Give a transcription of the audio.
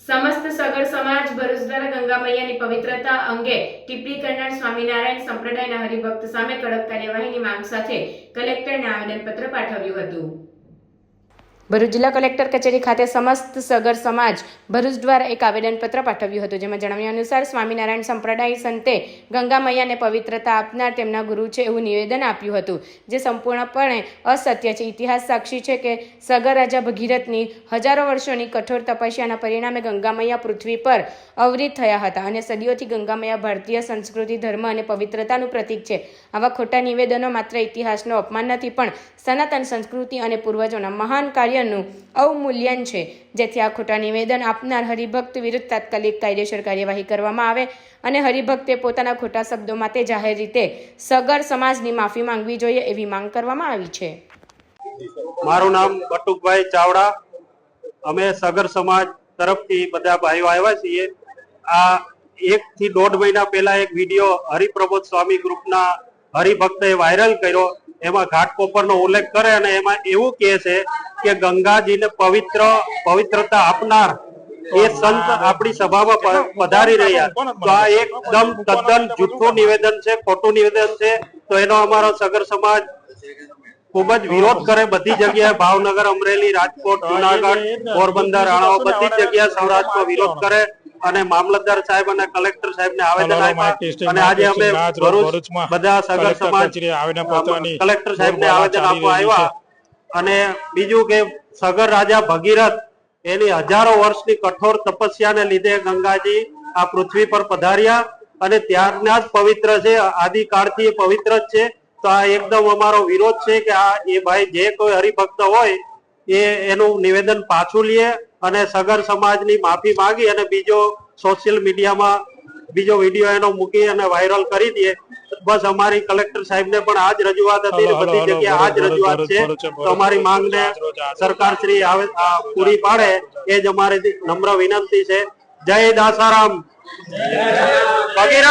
સમસ્ત સગર સમાજ ભરૂચ દ્વારા ગંગા મૈયાની પવિત્રતા અંગે ટિપ્પણી કરનાર સ્વામિનારાયણ સંપ્રદાયના હરિભક્ત સામે કડક કાર્યવાહીની માંગ સાથે કલેક્ટરને આવેદનપત્ર પાઠવ્યું હતું. ભરૂચ જિલ્લા કલેક્ટર કચેરી ખાતે સમસ્ત સગર સમાજ ભરૂચ દ્વારા એક આવેદનપત્ર પાઠવ્યું હતું, જેમાં જણાવ્યા અનુસાર સ્વામિનારાયણ સંપ્રદાય સંતે ગંગા મૈયાને પવિત્રતા આપનાર તેમના ગુરુ છે એવું નિવેદન આપ્યું હતું, જે સંપૂર્ણપણે અસત્ય છે. ઇતિહાસ સાક્ષી છે કે સગર રાજા ભગીરથની હજારો વર્ષોની કઠોર તપસ્યાના પરિણામે ગંગા મૈયા પૃથ્વી પર અવરિત થયા હતા અને સદીઓથી ગંગા મૈયા ભારતીય સંસ્કૃતિ, ધર્મ અને પવિત્રતાનું પ્રતીક છે. આવા ખોટા નિવેદનો માત્ર ઇતિહાસનો અપમાન નથી, પણ સનાતન સંસ્કૃતિ અને પૂર્વજોના મહાન કાર્યનું અવમૂલ્યન છે. જેથી આ ખોટા નિવેદન આપનાર હરિભક્ત વિરુદ્ધ તાત્કાલિક કાયદેસર કાર્યવાહી કરવામાં આવે અને હરિભક્તે પોતાના ખોટા શબ્દો માટે જાહેર રીતે સગર સમાજની માફી માંગવી જોઈએ એવી માંગ કરવામાં આવી છે. મારું નામ બટુકભાઈ ચાવડા. અમે સગર સમાજ તરફથી બધા ભાઈઓ આવ્યા છીએ. આ એક થી દોઢ મહિના પહેલા એક વીડિયો હરિપ્રબોધ સ્વામી ગ્રુપના હરિભક્તે વાયરલ કર્યો. એમાં ઘાટકોપરનો ઉલ્લેખ કરે અને એમાં એવું કહે છે કે ગંગાજીને પવિત્ર પવિત્રતા આપનાર એ સંત આપણી સભામાં પધારી રહ્યા તો આ એકદમ તદ્દન જૂઠું નિવેદન છે ખોટું નિવેદન છે. તો એનો અમારો સગર સમાજ ખૂબ જ વિરોધ કરે બધી જગ્યાએ. ભાવનગર અમરેલી રાજકોટ જુનાગઢ પોરબંદર રાણાઓ બધી જગ્યાએ સૌરાષ્ટ્રમાં વિરોધ કરે અને મામલતદાર સાહેબ અને કલેક્ટર સાહેબને આવેદન હલો, આપ્યા. અને આજે અમે ભરૂચ બધા સગર સમાજ કલેક્ટર સાહેબ ને આવેદન આપવા આવ્યા. અને બીજું કે સગર રાજા ભગીરથ એની હજારો વર્ષની કઠોર તપસ્યાને લીધે ગંગાજી આ પૃથ્વી પર પધાર્યા અને ત્યારના જ પવિત્ર છે, આદિકાળથી પવિત્ર જ છે. તો આ એકદમ અમારો વિરોધ છે કે આ એ ભાઈ જે કોઈ હરિભક્ત હોય એ એનું નિવેદન પાછું લે અને સગર સમાજની માફી માંગી અને બીજો સોશિયલ મીડિયામાં બીજો વીડિયો એનો મૂકી અને વાયરલ કરી દે. બસ અમારી કલેક્ટર સાહેબને પણ આજ રજૂઆત હતી ને બધી જગ્યાએ આજ રજૂઆત છે. તો અમારી માંગને. સરકાર શ્રી આવે પૂરી પાડે એ જ અમારી નમ્ર વિનંતી છે. જય દાસારામ.